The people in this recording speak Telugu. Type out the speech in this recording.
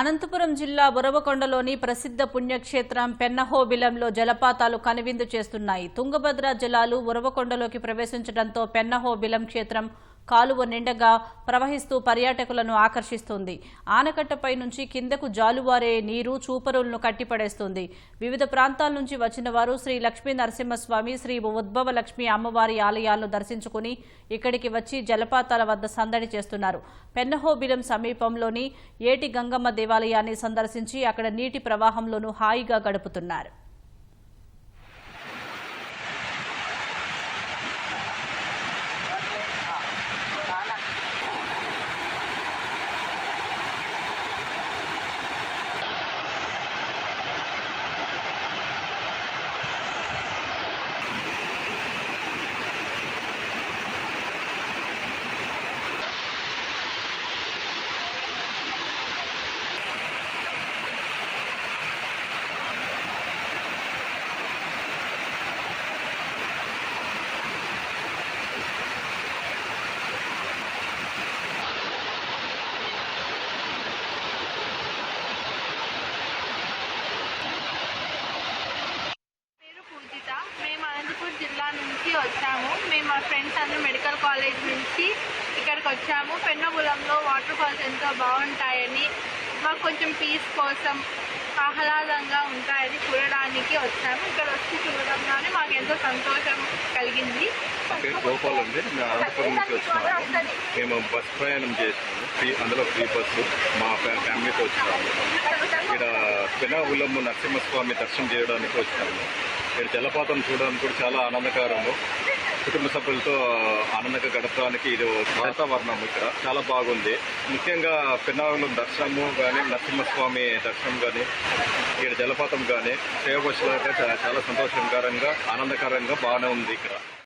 అనంతపురం జిల్లా బొరవకొండలోని ప్రసిద్ధ పుణ్యక్షేత్రం పెన్నహోబిలంలో జలపాతాలు కనువిందు చేస్తున్నాయి. తుంగభద్ర జలాలు ఉరవకొండలోకి ప్రవేశించడంతో పెన్నహోబిలం క్షేత్రం కాలువ నిండగా ప్రవహిస్తూ పర్యాటకులను ఆకర్షిస్తుంది. ఆనకట్టపై నుంచి కిందకు జాలువారే నీరు చూపరులను కట్టిపడేస్తుంది. వివిధ ప్రాంతాల నుంచి వచ్చిన వారు శ్రీ లక్ష్మీ నరసింహస్వామి శ్రీ ఉద్భవ లక్ష్మి అమ్మవారి ఆలయాలను దర్శించుకుని ఇక్కడికి వచ్చి జలపాతాల వద్ద సందడి చేస్తున్నారు. పెన్నహోబిలం సమీపంలోని ఏటి గంగమ్మ దేవాలయాన్ని సందర్శించి అక్కడ నీటి ప్రవాహంలోనూ హాయిగా గడుపుతున్నారు పేరు పూజిత మేము అనంతపూర్ జిల్లా నుంచి వచ్చాము. మేము మా ఫ్రెండ్స్ అందరూ మెడికల్ కాలేజ్ నుంచి ఇక్కడికి వచ్చాము. పెన్నగులంలో వాటర్ ఫాల్స్ ఎంతో బాగుంటాయని మాకు కొంచెం పీస్ కోసం ఆహ్లాదంగా ఉంటాయని చూడడానికి వచ్చాము. ఇక్కడ వచ్చి చూడడంలోనే మాకు ఎంతో సంతోషం కలిగింది. గోపాల్ అండి. మేము అనంతపురం నుంచి వచ్చినాము మేము బస్ ప్రయాణం చేసినాము ఫ్రీ అందులో ఫ్రీ బస్సు మా ఫ్యామిలీతో వచ్చినాము ఇక్కడ పెనాగులమ్మ నరసింహస్వామి దర్శనం చేయడానికి వచ్చినాము ఇక్కడ జలపాతం చూడడానికి కూడా చాలా ఆనందకరము కుటుంబ సభ్యులతో ఆనందంగా గడపడానికి ఇది వాతావరణం ఇక్కడ. చాలా బాగుంది. ముఖ్యంగా పిన్నారంలో దర్శనము కానీ నరసింహస్వామి దర్శనం కానీ ఇక్కడ జలపాతం కానీ సేవపక్షులుగా చాలా సంతోషకరంగా ఆనందకరంగా బాగానే ఉంది ఇక్కడ.